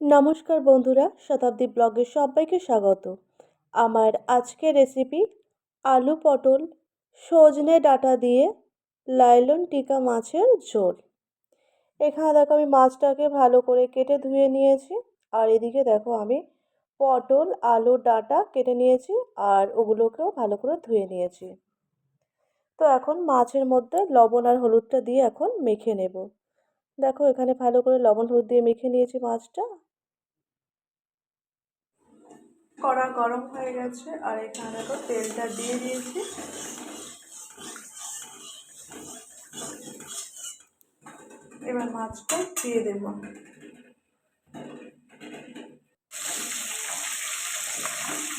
নমস্কার বন্ধুরা, শতাব্দী ব্লগে সবাইকে স্বাগত। আমার আজকের রেসিপি আলু পটল, সজনে ডাঁটা দিয়ে লাইলন টিকা মাছের ঝোল। এখানে দেখো আমি মাছটাকে ভালো করে কেটে ধুয়ে নিয়েছি, আর এদিকে দেখো আমি পটল, আলু, ডাঁটা কেটে নিয়েছি, আর ওগুলোকেও ভালো করে ধুয়ে নিয়েছি। তো এখন মাছের মধ্যে লবণ আর হলুদটা দিয়ে এখন মেখে নেব। দেখো এখানে ভালো করে লবণ, হলুদ দিয়ে মেখে নিয়েছি মাছটা। কড়া গরম হয়ে গেছে আর এখানে দেখো তেলটা দিয়ে দিয়েছি। এবার মাছটা দিয়ে দেব।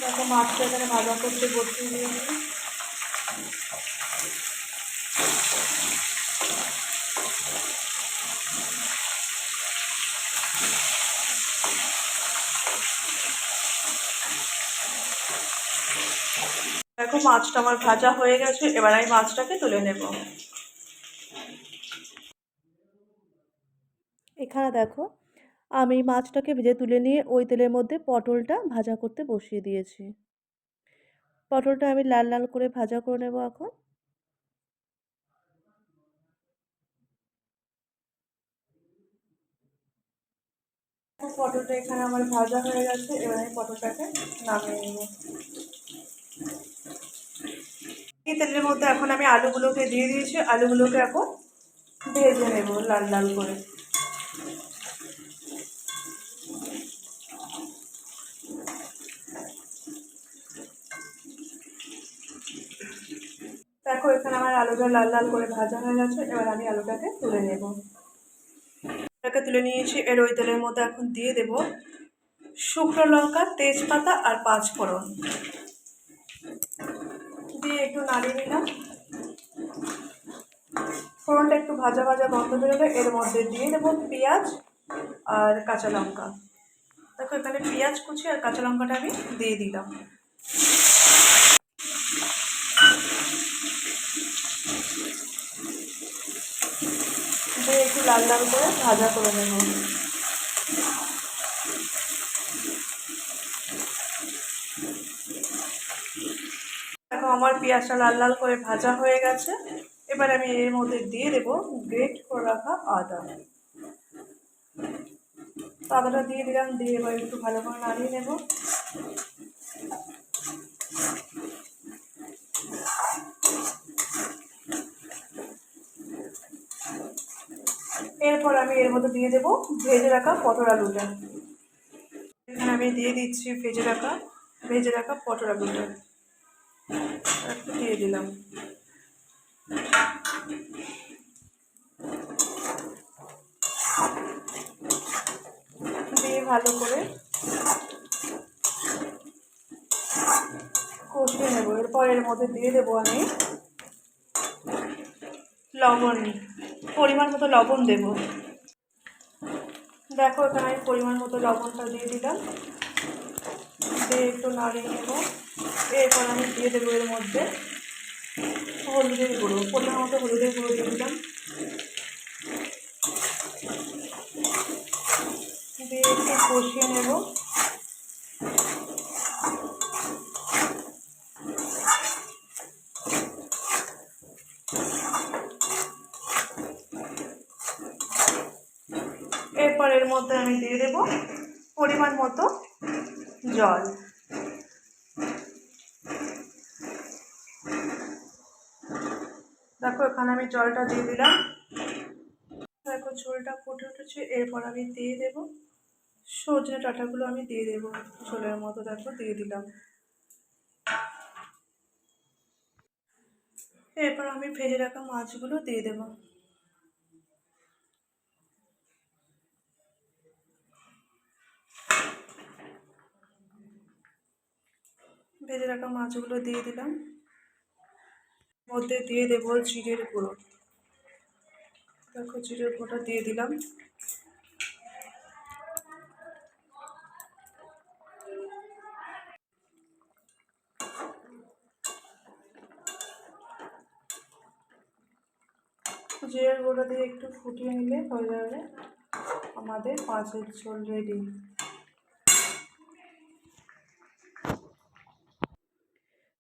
দেখো মাছটা এখানে ভাজা করতে বসিয়ে দিয়েছি। মাছটা আমার ভাজা হয়ে গেছে এবার আমি মাছটাকে তুলে নেব। এখানে দেখো আমি মাছটাকে ভেজে তুলে নিয়ে ওই তেলের মধ্যে পটলটা ভাজা করতে বসিয়ে দিয়েছি। পটলটা আমি লাল লাল করে ভাজা করে নেব এখন। পটলটা এখানে আমার ভাজা হয়ে গেছে এবার আমি পটলটাকে নামিয়ে নেব। এই তেলের মধ্যে এখন আমি আলুগুলোকে দিয়ে দিয়েছি। আলুগুলোকে এখন ভেজে নেব লাল লাল করে। দেখো, এখানে আমার আলুটা লাল লাল করে ভাজা হয়ে গেছে। এবার আমি আলুটাকে তুলে নেব। আলুটাকে তুলে নিয়েছি। এর ওই তেলের মধ্যে এখন দিয়ে দেব শুকনো লঙ্কা, তেজপাতা আর পাঁচ ফোড়ন নাড়িয়ে নিলাম। ফোড়নটা একটু ভাজা ভাজা বন্ধ বেরোলে এর মধ্যে দিয়ে দেবো পেঁয়াজ আর কাঁচা লঙ্কা। দেখো, এখানে পেঁয়াজ কুচি আর কাঁচা লঙ্কাটা আমি দিয়ে দিলাম। দিয়ে একটু লাল লাল করে ভাজা করে নেব। আমার পেঁয়াজটা লাল লাল করে ভাজা হয়ে গেছে। এবার আমি এর মধ্যে দিয়ে দেব গ্রেট করে রাখা আদা। আদাটা দিয়ে দিলাম, দিয়ে এবার একটু ভালো করে নাড়িয়ে নেব। এরপর আমি এর মধ্যে দিয়ে দেব ভেজে রাখা পটল আলুটা। এখানে আমি দিয়ে দিচ্ছি ভেজে রাখা ভেজে রাখা পটল আলুটা। একটু দিয়ে দিলাম। দিয়ে ভালো করে কষিয়ে নেব। এরপর এর মধ্যে দিয়ে দেবো আমি লবণ। পরিমাণ মতো লবণ দেব। দেখো এখানে পরিমাণ মতো লবণটা দিয়ে দিলাম। দিয়ে একটু নাড়িয়ে নেব। এরপর আমি দিয়ে দেবো এর মধ্যে, হলুদের গুঁড়ো পরিমাণ মতো হলুদের গুঁড়ো দিয়ে দিলাম। দিয়ে একটু কষিয়ে নেব। এরপর এর মধ্যে আমি দিয়ে দেব পরিমাণ মতো জল। দেখো, এখানে আমি জলটা দিয়ে দিলাম। দেখো, ঝোলটা ফুটে উঠেছে। এরপর আমি দিয়ে দেব সজনে ডাঁটাগুলো, আমি দিয়ে দেব ঝোলের মতো। দেখো, দিয়ে দিলাম। এরপর আমি ভেজে রাখা মাছগুলো দিয়ে দেব। ভেজে রাখা মাছগুলো দিয়ে দিলাম। মধ্যে দিয়ে দেবো জিরের গুঁড়ো। দেখো জিরের গুঁড়োটা দিয়ে দিলাম। জিরের গুঁড়ো দিয়ে একটু ফুটিয়ে নিলে হয়ে যাবে আমাদের মাছের ঝোল রেডি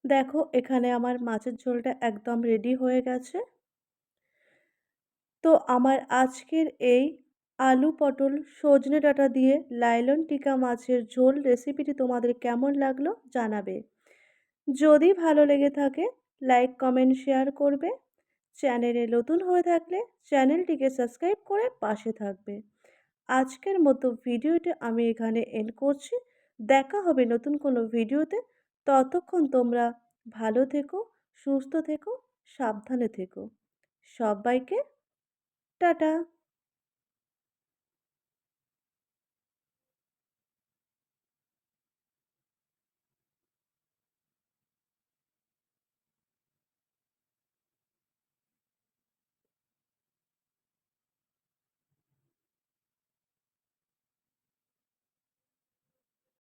দেখো, এখানে আমার মাছের ঝোলটা একদম রেডি হয়ে গেছে। তো আমার আজকের এই আলু পটল, সজনে ডাঁটা দিয়ে লাইলন টিকা মাছের ঝোল রেসিপিটি তোমাদের কেমন লাগল জানাবে। যদি ভালো লেগে থাকে লাইক কমেন্ট শেয়ার করবে। চ্যানেলে নতুন হয়ে থাকলে চ্যানেলটিকে সাবস্ক্রাইব করে পাশে থাকবে। আজকের মতো ভিডিওটি আমি এখানে এন্ড করছি। দেখা হবে নতুন কোনো ভিডিওতে ততক্ষণ তোমরা ভালো থেকো সুস্থ থেকো সাবধানে থেকো। সবাইকে টাটা।